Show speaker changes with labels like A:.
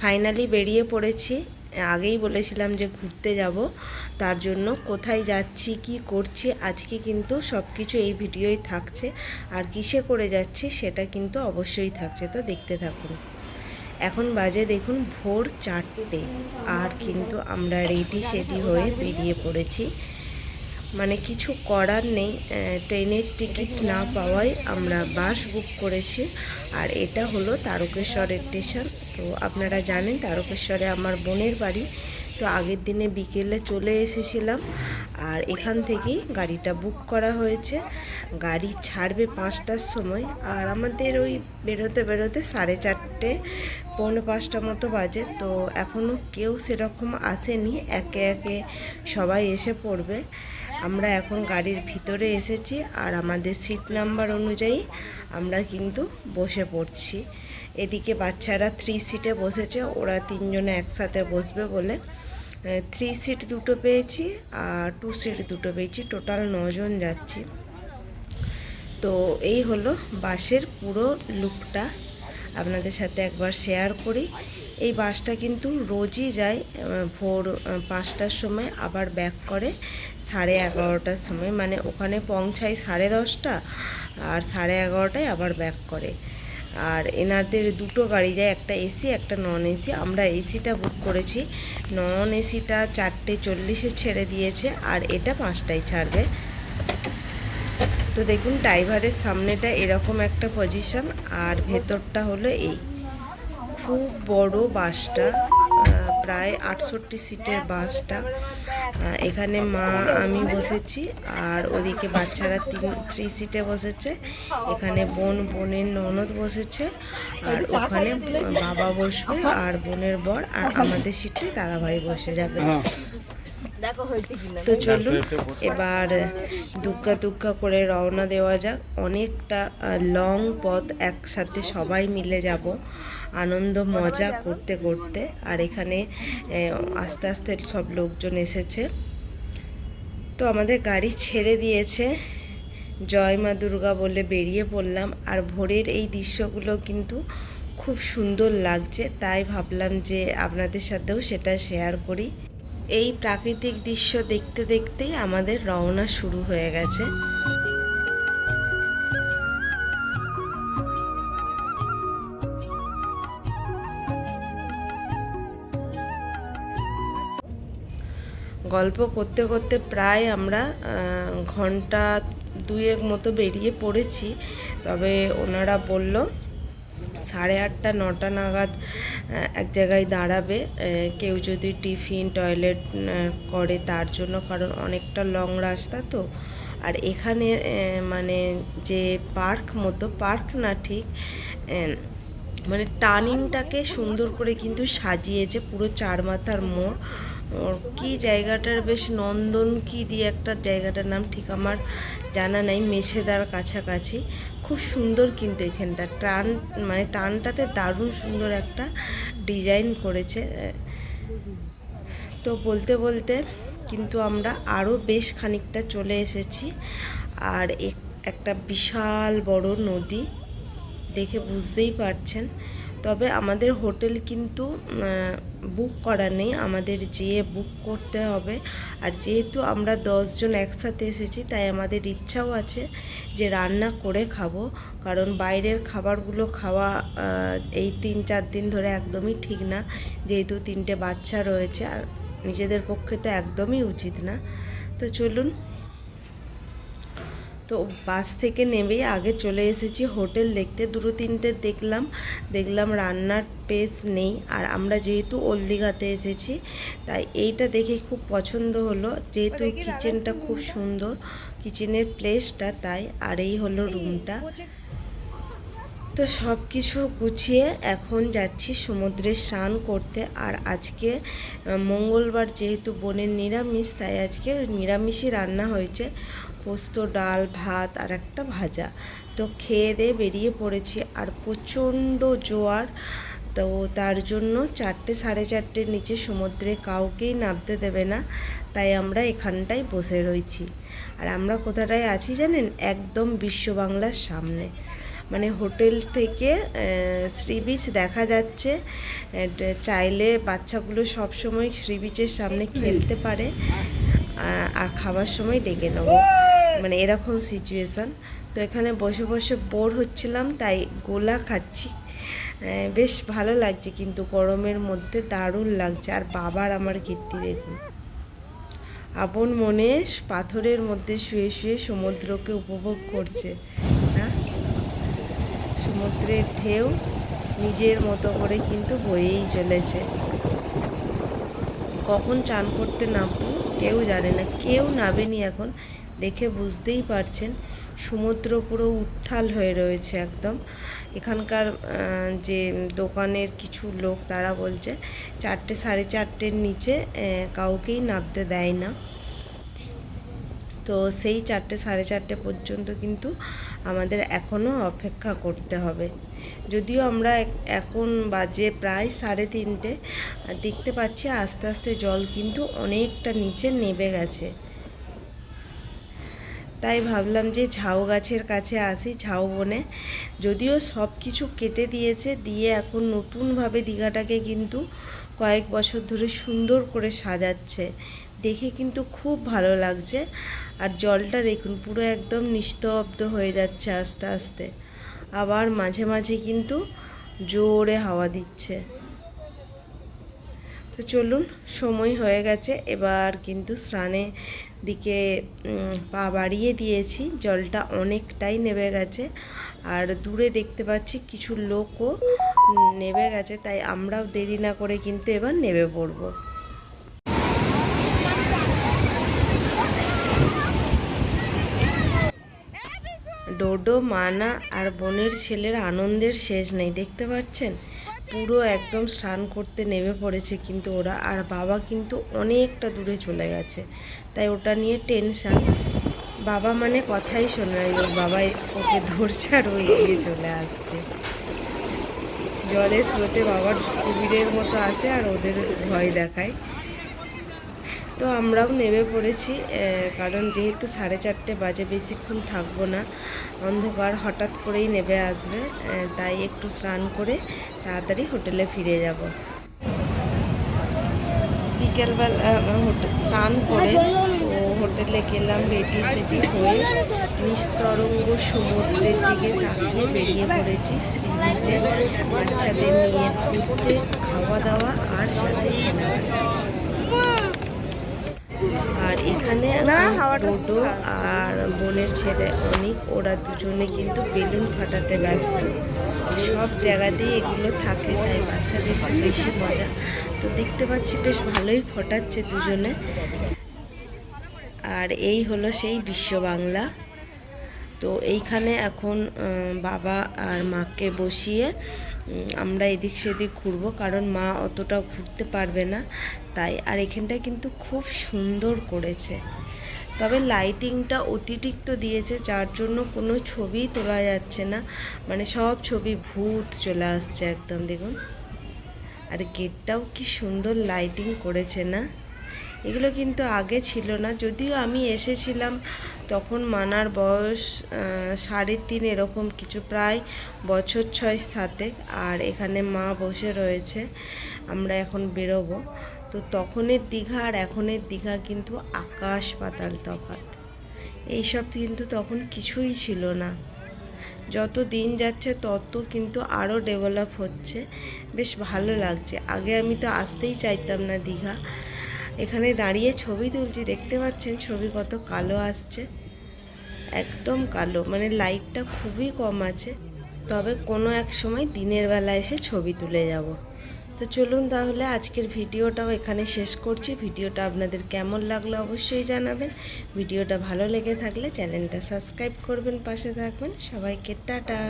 A: Finally বেরিয়ে পড়েছি। আগেই বলেছিলাম যে ঘুরতে যাব। তার জন্য কোথায় যাচ্ছি, কি করছি, আজকে কিন্তু সব কিছু এই ভিডিওই থাকছে। আর কিসে করে যাচ্ছি সেটা কিন্তু অবশ্যই থাকছে, তো দেখতে থাকুন। এখন বাজে দেখুন ভোর চারটে। আর কিন্তু আমরা রেডি সেডি হয়ে বেরিয়ে পড়েছি। মানে কিছু করার নেই ট্রেনের টিকিট না পাওয়ায় আমরা বাস বুক করেছি। আর এটা হলো তারকেশ্বরের স্টেশন তো আপনারা জানেন তারকেশ্বরে আমার বোনের বাড়ি। তো আগের দিনে বিকেলে চলে এসেছিলাম আর এখান থেকেই গাড়িটা বুক করা হয়েছে। গাড়ি ছাড়বে পাঁচটার সময় আর আমাদের ওই বেরোতে বেরোতে সাড়ে চারটে, পৌনে পাঁচটা মতো বাজে। তো এখনও কেউ সেরকম আসেনি, একে একে সবাই এসে পড়বে। আমরা এখন গাড়ির ভিতরে এসেছি আর আমাদের সিট নাম্বার অনুযায়ী আমরা কিন্তু বসে পড়ছি। এদিকে বাচ্চারা থ্রি সিটে বসেছে, ওরা তিনজনে একসাথে বসবে বলে। থ্রি সিট দুটো পেয়েছি আর টু সিট দুটো পেয়েছি টোটাল নজন যাচ্ছি। তো এই হলো বাসের পুরো লুকটা আপনাদের সাথে একবার শেয়ার করি। এই বাসটা কিন্তু রোজই যায় ভোর পাঁচটার সময়, আবার ব্যাক করে সাড়ে এগারোটার সময়। মানে ওখানে পৌঁছায় সাড়ে দশটা আর সাড়ে এগারোটায় আবার ব্যাক করে। আর এনাদের দুটো গাড়ি যায়, একটা এসি, একটা নন এসি আমরা এসিটা বুক করেছি। নন এসিটা চারটে চল্লিশে ছেড়ে দিয়েছে আর এটা পাঁচটায় ছাড়বে। তো দেখুন ড্রাইভারের সামনেটা এরকম একটা পজিশন আর ভেতরটা হলো এই। খুব বড় বাসটা প্রায় আটষট্টি সিটের বাসটা। এখানে মা আমি বসেছি আর ওদিকে বাচ্চারা তিন থ্রি সিটে বসেছে। এখানে বোন বোনের ননদ বসেছে আর ওখানে বাবা বসবে আর বোনের বর আর আমাদের সিটে দাদাভাই বসে যাবে। তো চলুন এবার দুগ্গা দুগ্গা করে রওনা দেওয়া যাক। অনেকটা লং পথ একসাথে সবাই মিলে যাব। আনন্দ, মজা করতে করতে। আর এখানে আস্তে আস্তে সব লোকজন এসেছে। তো আমাদের গাড়ি ছেড়ে দিয়েছে। জয় মা দুর্গা বলে বেরিয়ে পড়লাম। আর ভোরের এই দৃশ্যগুলো কিন্তু খুব সুন্দর লাগছে। তাই ভাবলাম যে আপনাদের সাথেও সেটা শেয়ার করি। এই প্রাকৃতিক দৃশ্য দেখতে, দেখতেই আমাদের রওনা শুরু হয়ে গেছে। গল্প করতে করতে প্রায় আমরা ঘণ্টা দুয়েক মতো বেরিয়ে পড়েছি। তবে ওনারা বলল, সাড়ে আটটা, নটা নাগাদ এক জায়গায় দাঁড়াবে। কেউ যদি টিফিন, টয়লেট করে তার জন্য, কারণ অনেকটা লং রাস্তা তো। আর এখানে মানে যে পার্ক মতো, পার্ক না ঠিক মানে টার্নিংটাকে সুন্দর করে কিন্তু সাজিয়েছে পুরো চার মাথার মোড়। কি জায়গাটার বেশ নন্দন কি দিয়ে একটা জায়গাটার নাম ঠিক আমার জানা নাই, মেছেদার কাছাকাছি। খুব সুন্দর কিন্তু এখানটা। টান মানে টানটাতে দারুণ সুন্দর একটা ডিজাইন করেছে। তো বলতে বলতে কিন্তু আমরা আরও বেশ খানিকটা চলে এসেছি। আর এক- একটা বিশাল বড় নদী, দেখে বুঝতেই পারছেন। তবে আমাদের হোটেল কিন্তু বুক করা নেই। আমাদের যেয়ে বুক করতে হবে। আর যেহেতু আমরা দশজন একসাথে এসেছি, তাই আমাদের ইচ্ছাও আছে যে রান্না করে খাব। কারণ বাইরের খাবারগুলো খাওয়া এই তিন চার দিন ধরে একদমই ঠিক না। যেহেতু তিনটে বাচ্চা রয়েছে, আর নিজেদের পক্ষে তো একদমই উচিত না। তো চলুন তো বাস থেকে নেমেই আগে চলে এসেছি হোটেল দেখতে। দুটো তিনটে দেখলাম দেখলাম রান্নার পেস নেই। আর আমরা যেহেতু ওল দীঘাতে এসেছি তাই এইটা দেখে খুব পছন্দ হলো। যেহেতু কিচেনটা খুব সুন্দর কিচেনের প্লেসটা তাই। আর এই হলো রুমটা তো সব কিছু গুছিয়ে এখন যাচ্ছি সমুদ্রে স্নান করতে। আর আজকে মঙ্গলবার যেহেতু বোনের নিরামিষ তাই আজকে নিরামিষই রান্না হয়েছে। পোস্ত, ডাল, ভাত আর একটা ভাজা। তো খেয়ে দিয়ে বেরিয়ে পড়েছি আর প্রচণ্ড জোয়ার। তো তার জন্য চারটে সাড়ে চারটের নিচে সমুদ্রে কাউকেই নামতে দেবে না। তাই আমরা এখানটায় বসে রয়েছি। আর আমরা কোথাটায় আছি জানেন? একদম বিশ্ব বাংলার সামনে। মানে হোটেল থেকে সি বিচ দেখা যাচ্ছে। চাইলে বাচ্চাগুলো সবসময় সি বিচের সামনে খেলতে পারে। আর খাবার সময় ডেকে নেব। মানে এরকম সিচুয়েশান তো এখানে বসে বসে বোর হচ্ছিলাম, তাই গোলা খাচ্ছি। বেশ ভালো লাগছে কিন্তু গরমের মধ্যে দারুণ লাগছে। আর বাবার আমার কীর্তি দেখুন। আপন মনে পাথরের মধ্যে শুয়ে শুয়ে সমুদ্রকে উপভোগ করছে হ্যাঁ সমুদ্রের ঢেউ নিজের মতো করে কিন্তু বয়েই চলেছে। কখন চান করতে নামবো, কেউ জানে না। কেউ নাবেনি এখন। দেখে বুঝতেই পারছেন, সমুদ্র পুরো উত্থাল হয়ে রয়েছে একদম। এখানকার যে দোকানের কিছু লোক তারা বলছে চারটে সাড়ে চারটের নিচে কাউকেই নামতে দেয় না। তো সেই চারটে সাড়ে চারটে পর্যন্ত কিন্তু আমাদের এখনও অপেক্ষা করতে হবে। যদিও আমরা এখন বাজে প্রায় সাড়ে তিনটে দেখতে পাচ্ছি আস্তে আস্তে জল কিন্তু অনেকটা নিচে নেবে গেছে। তাই ভাবলাম যে ঝাউ গাছের কাছে আসি, ঝাউ বনে। যদিও সব কিছু কেটে দিয়েছে, দিয়ে এখন নতুনভাবে দীঘাটাকে কিন্তু কয়েক বছর ধরে সুন্দর করে সাজাচ্ছে। দেখে কিন্তু খুব ভালো লাগছে। আর জলটা দেখুন, পুরো একদম নিস্তব্ধ হয়ে যাচ্ছে আস্তে আস্তে। আবার মাঝে মাঝে কিন্তু জোরে হাওয়া দিচ্ছে। তো চলুন, সময় হয়ে গেছে। এবার কিন্তু স্নানে দিকে পা বাড়িয়ে দিয়েছি। জলটা অনেকটাই নেবে গেছে। আর দূরে দেখতে পাচ্ছি কিছু লোকও নেবে গেছে, তাই আমরাও দেরি না করে কিন্তু এবার নেবে পড়ব। ডোডো, মানা আর বোনের ছেলের আনন্দের শেষ নেই, দেখতে পাচ্ছেন? পুরো একদম স্নান করতে নেমে পড়েছে কিন্তু ওরা, আর বাবা কিন্তু অনেকটা দূরে চলে গেছে। তাই ওটা নিয়ে টেনশান বাবা মানে কথাই শোনে না ওর বাবা ওকে ধরছে আর ওই গিয়ে চলে আসছে। জলের স্রোতে বাবার কুবিরের মতো আসে আর ওদের ভয় দেখায়। তো আমরাও নেমে পড়েছি কারণ যেহেতু সাড়ে চারটে বাজে বেশিক্ষণ থাকব না, অন্ধকার হঠাৎ করেই নেমে আসবে তাই একটু স্নান করে তাড়াতাড়ি হোটেলে ফিরে যাব। বিকেলবেলা হোটেল স্নান করে তো হোটেলে গেলাম, রেডি সেডি হয়ে নিস্তরঙ্গ সমুদ্রের দিকে তাকিয়ে বেরিয়ে পড়েছি শ্রী বাচ্চাদের নিয়ে ঘুরতে, খাওয়া দাওয়া আর সাথে কেনাকাটা আর এখানে ডোডো আর বোনের ছেলে অনেক ওরা দুজনে কিন্তু বেলুন ফাটাতে ব্যস্ত। সব জায়গাতেই এগুলো থাকে তাই বাচ্চাদের তো বেশি মজা। তো দেখতে পাচ্ছি বেশ ভালোই ফটাচ্ছে দুজনে। আর এই হলো সেই বিশ্ব বাংলা। তো এইখানে এখন বাবা আর মাকে বসিয়ে আমরা এদিক সেদিক ঘুরবো, কারণ মা অতটা ঘুরতে পারবে না। তাই, আর এখানটা কিন্তু খুব সুন্দর করেছে। তবে লাইটিংটা অতিরিক্ত দিয়েছে, যার জন্য কোনো ছবি তোলা যাচ্ছে না। মানে সব ছবি ভূত চলে আসছে একদম, দেখুন। আর গেটটাও কি সুন্দর লাইটিং করেছে না। এগুলো কিন্তু আগে ছিল না। যদিও আমি এসেছিলাম, তখন মানার বয়স সাড়ে তিন এরকম কিছু, প্রায় বছর ছয় সাথে আর এখানে মা বসে রয়েছে, আমরা এখন বেরোবো। তো তখনের দীঘা আর এখনের দীঘা কিন্তু আকাশ পাতাল তফাত এইসব কিন্তু তখন কিছুই ছিল না। যত দিন যাচ্ছে, তত কিন্তু আরও ডেভেলপ হচ্ছে। বেশ ভালো লাগছে। আগে আমি তো আসতেই চাইতাম না দীঘা। এখানে দাঁড়িয়ে ছবি তুলছি, দেখতে পাচ্ছেন ছবি কত কালো আসছে। একদম কালো মানে লাইটটা খুবই কম আছে। তবে কোনো এক সময় দিনের বেলা এসে ছবি তুলে যাব। তো চলুন তাহলে আজকের ভিডিওটাও এখানে শেষ করছি। ভিডিওটা আপনাদের কেমন লাগল অবশ্যই জানাবেন। ভিডিওটা ভালো লেগে থাকলে চ্যানেলটা সাবস্ক্রাইব করবেন, পাশে থাকবেন। সবাইকে টাটা।